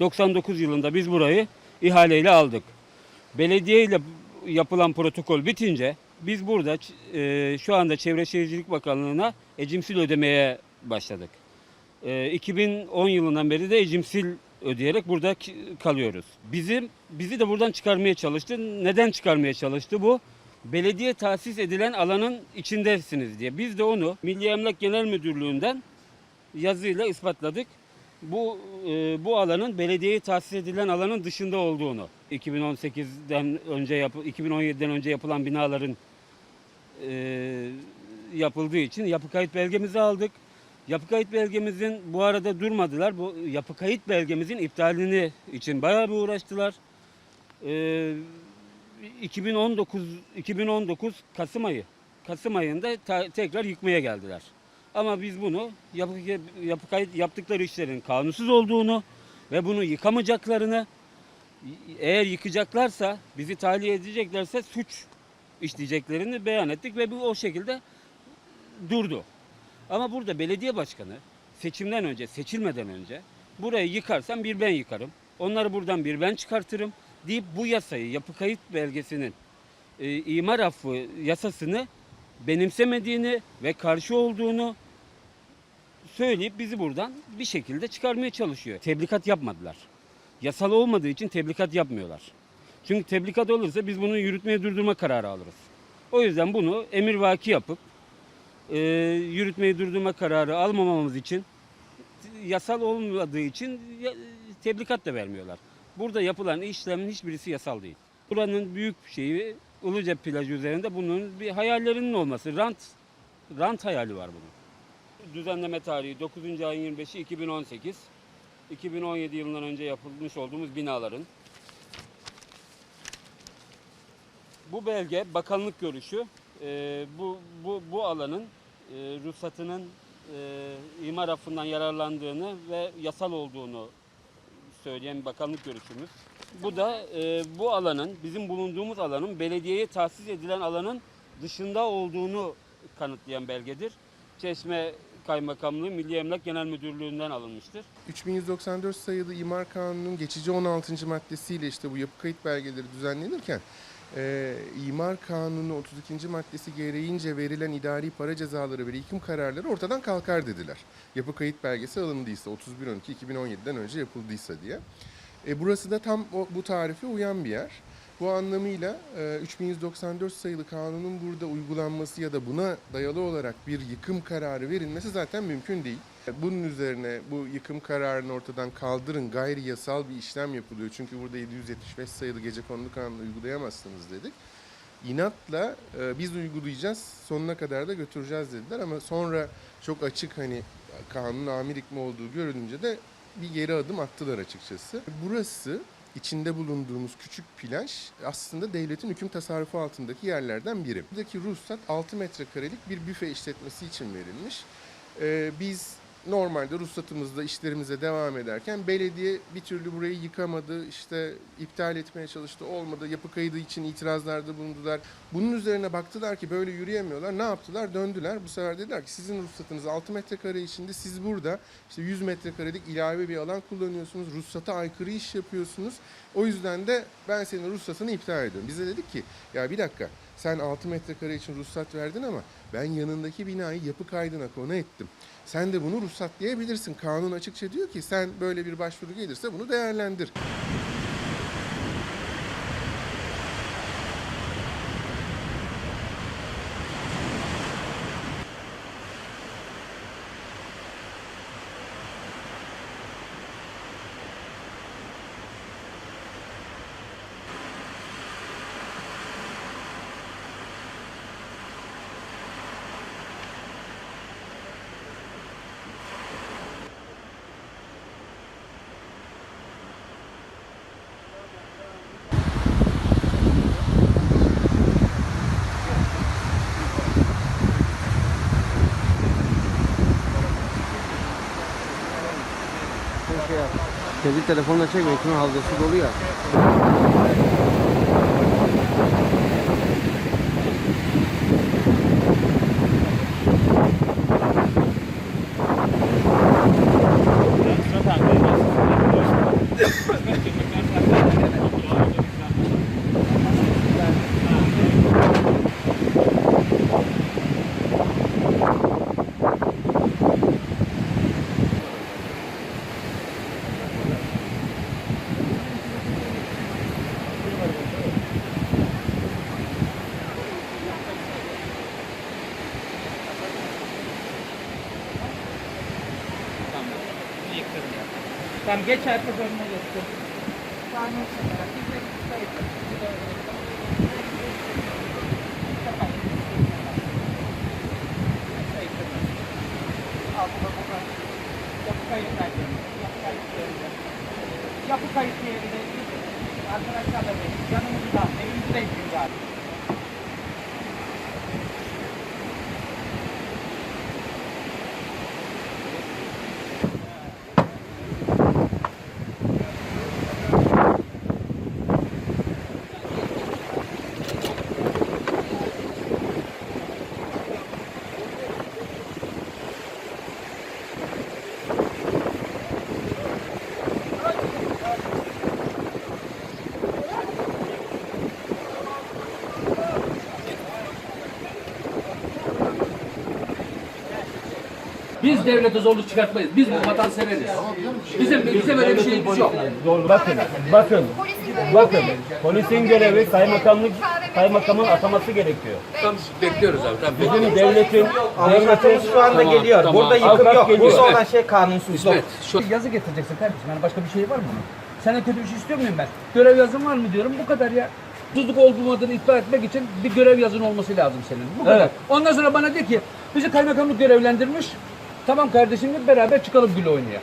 99 yılında biz burayı ihaleyle aldık. Belediye ile yapılan protokol bitince biz burada e, şu anda Çevre Şehircilik Bakanlığı'na ecimsil ödemeye başladık. E, 2010 yılından beri de ecimsil ödeyerek burada kalıyoruz. Bizim bizi de buradan çıkarmaya çalıştı. Neden çıkarmaya çalıştı bu? Belediye tahsis edilen alanın içindesiniz diye. Biz de onu Milli Emlak Genel Müdürlüğü'nden yazıyla ispatladık. Bu e, bu alanın belediyeye tahsis edilen alanın dışında olduğunu. 2018'den önce yapı 2017'den önce yapılan binaların e, yapıldığı için yapı kayıt belgemizi aldık. Yapı kayıt belgemizin bu arada durmadılar. Bu yapı kayıt belgemizin iptalini için bayağı bir uğraştılar. E, 2019 2019 Kasım ayı Kasım ayında ta- tekrar yıkmaya geldiler. Ama biz bunu yapı, yapı kayıt yaptıkları işlerin kanunsuz olduğunu ve bunu yıkamayacaklarını eğer yıkacaklarsa bizi tahliye edeceklerse suç işleyeceklerini beyan ettik ve bu o şekilde durdu. Ama burada belediye başkanı seçimden önce, seçilmeden önce burayı yıkarsam bir ben yıkarım. Onları buradan bir ben çıkartırım deyip bu yasayı, yapı kayıt belgesinin e, imar affı yasasını benimsemediğini ve karşı olduğunu söyleyip bizi buradan bir şekilde çıkarmaya çalışıyor. Tebligat yapmadılar. Yasal olmadığı için tebligat yapmıyorlar. Çünkü tebligat olursa biz bunu yürütmeye durdurma kararı alırız. O yüzden bunu emirvaki yapıp e, yürütmeyi durdurma kararı almamamız için yasal olmadığı için tebligat da vermiyorlar. Burada yapılan işlemin hiçbirisi yasal değil. Buranın büyük şeyi Ilıca plajı üzerinde bunun bir hayallerinin olması. Rant rant hayali var bunun. Düzenleme tarihi 9. ayın 25'i 2018. 2017 yılından önce yapılmış olduğumuz binaların. Bu belge bakanlık görüşü. Ee, bu, bu, bu alanın e, ruhsatının e, imar affından yararlandığını ve yasal olduğunu söyleyen bakanlık görüşümüz. Bu da e, bu alanın, bizim bulunduğumuz alanın belediyeye tahsis edilen alanın dışında olduğunu kanıtlayan belgedir. Çeşme Kaymakamlığı Milli Emlak Genel Müdürlüğü'nden alınmıştır. 3194 sayılı İmar Kanunu'nun geçici 16. maddesiyle işte bu yapı kayıt belgeleri düzenlenirken e, İmar Kanunu 32. maddesi gereğince verilen idari para cezaları ve yıkım kararları ortadan kalkar dediler. Yapı kayıt belgesi alındıysa 31.12.2017'den önce yapıldıysa diye. E, burası da tam o, bu tarife uyan bir yer. Bu anlamıyla e, 3194 sayılı kanunun burada uygulanması ya da buna dayalı olarak bir yıkım kararı verilmesi zaten mümkün değil. Bunun üzerine bu yıkım kararını ortadan kaldırın, gayri yasal bir işlem yapılıyor. Çünkü burada 775 sayılı gece konulu kanunu uygulayamazsınız dedik. İnatla e, biz uygulayacağız, sonuna kadar da götüreceğiz dediler ama sonra çok açık hani kanunun amirik mi olduğu görülünce de bir geri adım attılar açıkçası. Burası içinde bulunduğumuz küçük plaj aslında devletin hüküm tasarrufu altındaki yerlerden biri. Buradaki ruhsat 6 metrekarelik bir büfe işletmesi için verilmiş. Ee, biz normalde ruhsatımızda işlerimize devam ederken belediye bir türlü burayı yıkamadı, işte iptal etmeye çalıştı, olmadı, yapı kaydı için itirazlarda bulundular. Bunun üzerine baktılar ki böyle yürüyemiyorlar. Ne yaptılar? Döndüler. Bu sefer dediler ki sizin ruhsatınız 6 metrekare içinde siz burada işte 100 metrekarelik ilave bir alan kullanıyorsunuz. Ruhsata aykırı iş yapıyorsunuz. O yüzden de ben senin ruhsatını iptal ediyorum. Biz de dedik ki ya bir dakika sen 6 metrekare için ruhsat verdin ama ben yanındaki binayı yapı kaydına konu ettim. Sen de bunu ruhsatlayabilirsin. Kanun açıkça diyor ki sen böyle bir başvuru gelirse bunu değerlendir. Şey yap. Kendi telefonla çekme, kimin havzası dolu ya. Tamam geç herkes önüne geçsin. Kanun çekerek. Biz de kayıt. Biz de öyle. Al bu da bu da. Yapı kayıt merkezi. Yapı kayıt yerinde. Yapı kayıt yerinde. Arkadaşlarla benim yanımızda. Evimizdeyiz biz zaten. Biz devlete zorluk çıkartmayız. Biz bu vatanseveriz. Bizim bize böyle bir şeyimiz yok. Bakın, bakın, bakın. Polisin görevi kaymakamlık, kaymakamın ataması gerekiyor. Tam bekliyoruz abi. Tamam. Bizim devletin, devletin Şu anda Tamam, geliyor. tamam. Burada yıkım Avukat yok. geliyor. Burada olan şey kanunsuzluk. İsmet, şu Yazı getireceksin kardeşim. Yani başka bir şey var mı? Sana kötü bir şey istiyor muyum ben? Görev yazın var mı diyorum. Bu kadar ya. tutukluk olmadığını iddia etmek için bir görev yazın olması lazım senin. Bu kadar. Evet. Ondan sonra bana de ki bizi kaymakamlık görevlendirmiş. Tamam kardeşim hep beraber çıkalım gül oynaya.